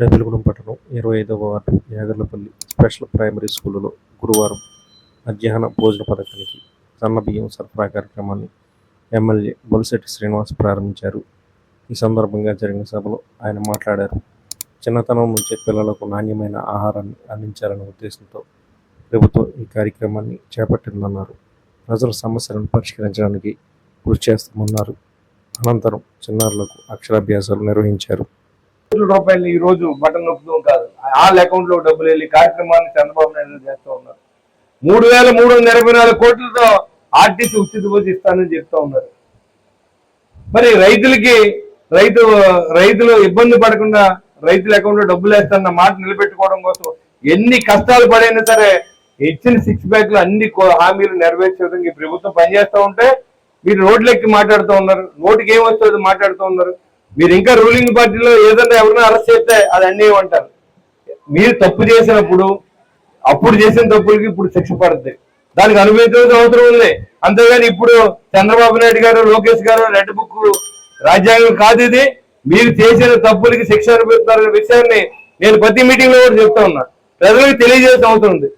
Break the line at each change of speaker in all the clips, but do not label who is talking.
డెబిల్గూడెం పట్టణం ఇరవై ఐదవ వార్డు యాగర్లపల్లి స్పెషల్ ప్రైమరీ స్కూలులో గురువారం మధ్యాహ్న భోజన పథకానికి సన్న బియ్యం సరఫరా కార్యక్రమాన్ని ఎమ్మెల్యే బొలిశెట్టి శ్రీనివాస్ ప్రారంభించారు. ఈ సందర్భంగా జరిగిన సభలో ఆయన మాట్లాడారు. చిన్నతనం నుంచే పిల్లలకు నాణ్యమైన ఆహారాన్ని అందించాలనే ఉద్దేశంతో ప్రభుత్వం ఈ కార్యక్రమాన్ని చేపట్టిందన్నారు. ప్రజల సమస్యలను పరిష్కరించడానికి కృషి చేస్తామన్నారు. అనంతరం చిన్నారులకు అక్షరాభ్యాసాలు నిర్వహించారు.
రూపాయలు ఈ రోజు బటన్ నొప్పుతూ కాదు. వాళ్ళ అకౌంట్లో డబ్బులు వెళ్ళి కార్యక్రమాన్ని చంద్రబాబు నాయుడు చేస్తూ ఉన్నారు. మూడు వేల మూడు వందల ఇరవై నాలుగు కోట్లతో ఆర్టీసీ ఉచిత బస్సు ఇస్తానని చెప్తా ఉన్నారు. మరి రైతులకి రైతు రైతులు ఇబ్బంది పడకుండా రైతుల అకౌంట్లో డబ్బులు వేస్తానన్న మాట నిలబెట్టుకోవడం కోసం ఎన్ని కష్టాలు పడైనా సరే ఇచ్చిన సిక్స్ బ్యాక్లో అన్ని హామీలు నెరవేర్చే విధంగా ప్రభుత్వం పనిచేస్తూ ఉంటే మీరు రోడ్లెక్కి మాట్లాడుతూ ఉన్నారు. నోటికి ఏం వస్తుందో మాట్లాడుతూ ఉన్నారు. మీరు ఇంకా రూలింగ్ పార్టీలో ఏదైనా ఎవరైనా అరెస్ట్ చేస్తే అది అన్నీ అంటారు. మీరు తప్పు చేసినప్పుడు అప్పుడు చేసిన తప్పులకి ఇప్పుడు శిక్ష పడుతుంది దానికి అనుభవించాల్సిన అవసరం ఉంది. అంతేగాని ఇప్పుడు చంద్రబాబు నాయుడు గారు లోకేష్ గారు రెడ్ బుక్ రాజ్యాంగం కాదు ఇది. మీరు చేసిన తప్పులకి శిక్ష అనుభవిస్తున్నారనే విషయాన్ని నేను ప్రతి మీటింగ్లో కూడా చెప్తా ఉన్నా. ప్రజలకు తెలియజేసిన అవసరం ఉంది.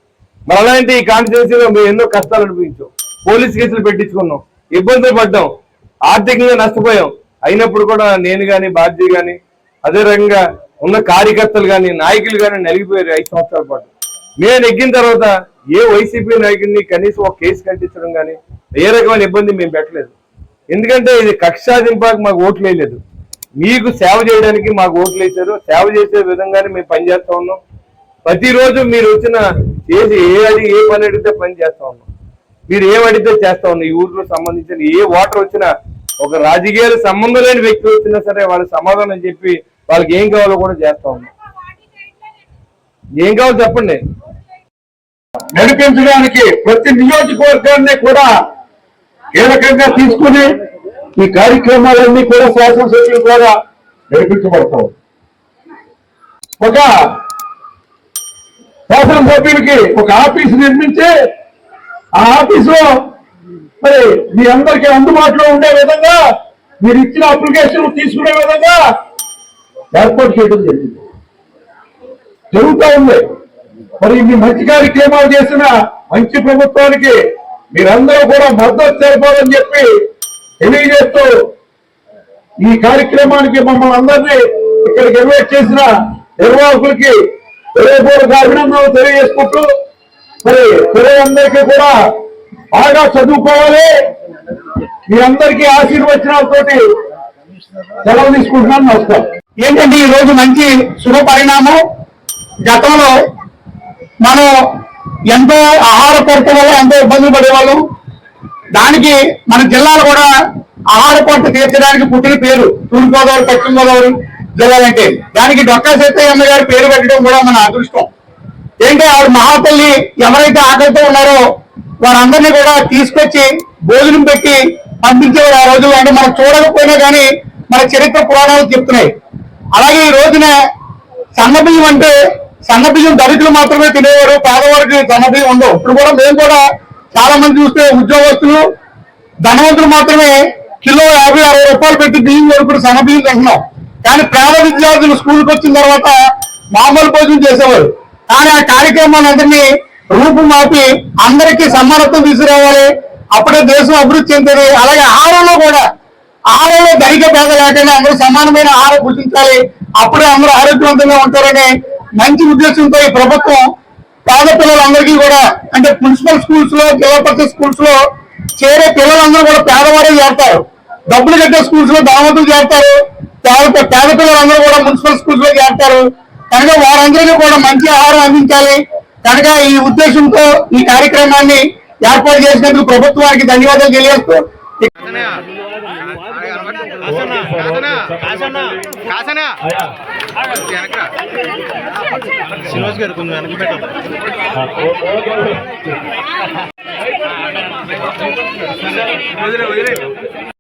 మరి అలాంటి ఈ కాన్స్టిట్యూన్సీలో మేము ఎన్నో కష్టాలు అనిపించాం పోలీస్ కేసులు పెట్టించుకున్నాం. ఇబ్బందులు పడ్డాం. ఆర్థికంగా నష్టపోయాం. అయినప్పుడు కూడా నేను గాని బాధ్యత గాని అదే రకంగా ఉన్న కార్యకర్తలు గాని నాయకులు గాని నలిగిపోయారు ఐదు సంవత్సరాల పాటు. మేము నెగ్గిన తర్వాత ఏ వైసీపీ నాయకుడిని కనీసం ఒక కేసు కట్టించడం కానీ ఏ రకమైన ఇబ్బంది మేము పెట్టలేదు. ఎందుకంటే ఇది కక్షాదింపాకి మాకు ఓట్లు వేయలేదు. మీకు సేవ చేయడానికి మాకు ఓట్లు వేశారు. సేవ చేసే విధంగానే మేము పనిచేస్తా ఉన్నాం. ప్రతిరోజు మీరు వచ్చిన చేసి ఏ అడిగి ఏ పని అడిగితే పని చేస్తా ఉన్నాం. మీరు ఏం అడిగితే చేస్తా ఉన్నాం. ఈ ఊర్లో సంబంధించిన ఏ వాటర్ వచ్చినా ఒక రాజకీయాలు సంబంధం లేని వ్యక్తి వచ్చినా సరే వాళ్ళకి సమాధానం చెప్పి వాళ్ళకి ఏం కావాలో కూడా చేస్తా ఉన్నాం. ఏం కావాలో చెప్పండి.
నడిపించడానికి ప్రతి నియోజకవర్గాన్ని కూడా కీలకంగా తీసుకుని ఈ కార్యక్రమాలన్నీ కూడా శాసనసభ్యుల ద్వారా నడిపించబడతాం. ఒక శాసనసభ్యులకి ఒక ఆఫీస్ నిర్మించి ఆ ఆఫీసులో మరి మీ అందరికీ అందుబాటులో ఉండే విధంగా మీరు ఇచ్చిన అప్లికేషన్ తీసుకునే విధంగా ఏర్పాటు చేయడం జరిగింది. జరుగుతూ ఉంది. మరి ఇన్ని మంచి కార్యక్రమాలు చేసిన మంచి ప్రభుత్వానికి మీరందరూ కూడా మద్దతు తెలపాలని చెప్పి తెలియజేస్తూ ఈ కార్యక్రమానికి మమ్మల్ని అందరినీ ఇక్కడికి ఇన్వైట్ చేసిన నిర్వాహకులకి హృదయపూర్వక అభినందనలు తెలియజేసుకుంటూ మరి పిల్లలందరికీ కూడా బాగా చదువుకోవాలి. మీ అందరికీ ఆశీర్వచనాలతోటి సెలవు తీసుకుంటున్నాను. నమస్కారం.
ఏంటంటే ఈ రోజు మంచి శుభ పరిణామం? గతంలో మనం ఎంతో ఆహార కొరత వల్ల ఎంతో ఇబ్బందులు పడేవాళ్ళం. దానికి మన జిల్లాలు కూడా ఆహార కొరత తీర్చడానికి పుట్టిన పేరు తూర్పుగోదావరి పశ్చిమ గోదావరి జిల్లాలంటే దానికి డొక్కా సత్యమ్మ గారి పేరు పెట్టడం కూడా మన అదృష్టం. ఏంటంటే ఆవిడ మహాతల్లి ఎవరైతే ఆకలితో ఉన్నారో వారందరినీ కూడా తీసుకొచ్చి భోజనం పెట్టి పంపించేవారు ఆ రోజు. అంటే మనం చూడకపోయినా కానీ మన చరిత్ర పురాణాలు చెప్తున్నాయి. అలాగే ఈ రోజున సన్నబియ్యం అంటే సన్నబియ్యం దళితులు మాత్రమే తినేవారు పేదవారికి సన్నబియ్యం ఉండవు. ఇప్పుడు కూడా మేము కూడా చాలా మంది చూస్తే ఉద్యోగస్తులు ధనవంతులు మాత్రమే కిలో యాభై అరవై రూపాయలు పెట్టి బియ్యం కొనుక్కుని సన్న బియ్యం తింటున్నాం. కానీ పేద విద్యార్థులు స్కూల్కి వచ్చిన తర్వాత మామూలు భోజనం చేసేవారు. కానీ ఆ కార్యక్రమాన్ని అందరినీ రూపు మాపి అందరికీ సమానత్వం తీసుకురావాలి. అప్పుడే దేశం అభివృద్ధి చెందుతుంది. అలాగే ఆహారంలో కూడా ఆహారంలో ధనిక భేద లేకుండా అందరూ సమానమైన ఆహారం గుర్తించాలి. అప్పుడే అందరూ ఆరోగ్యవంతంగా ఉంటారనే మంచి ఉద్దేశంతో ఈ ప్రభుత్వం పేద పిల్లలందరికీ కూడా అంటే మున్సిపల్ స్కూల్స్లో జిల్లా పరిషత్ స్కూల్స్లో చేరే పిల్లలందరూ కూడా పేదవారే చేరుతారు. డబ్బులు కట్టే స్కూల్స్లో ధనవంతులు చేస్తారు పేద పేద పిల్లలందరూ కూడా మున్సిపల్ స్కూల్స్లో చేరతారు. కనుక వారందరికీ కూడా మంచి ఆహారం అందించాలి. కనుక ఈ ఉద్దేశంతో ఈ కార్యక్రమాన్ని ఏర్పాటు చేసినందుకు ప్రభుత్వానికి ధన్యవాదాలు తెలియజేస్తూ
వదిలే వదిలే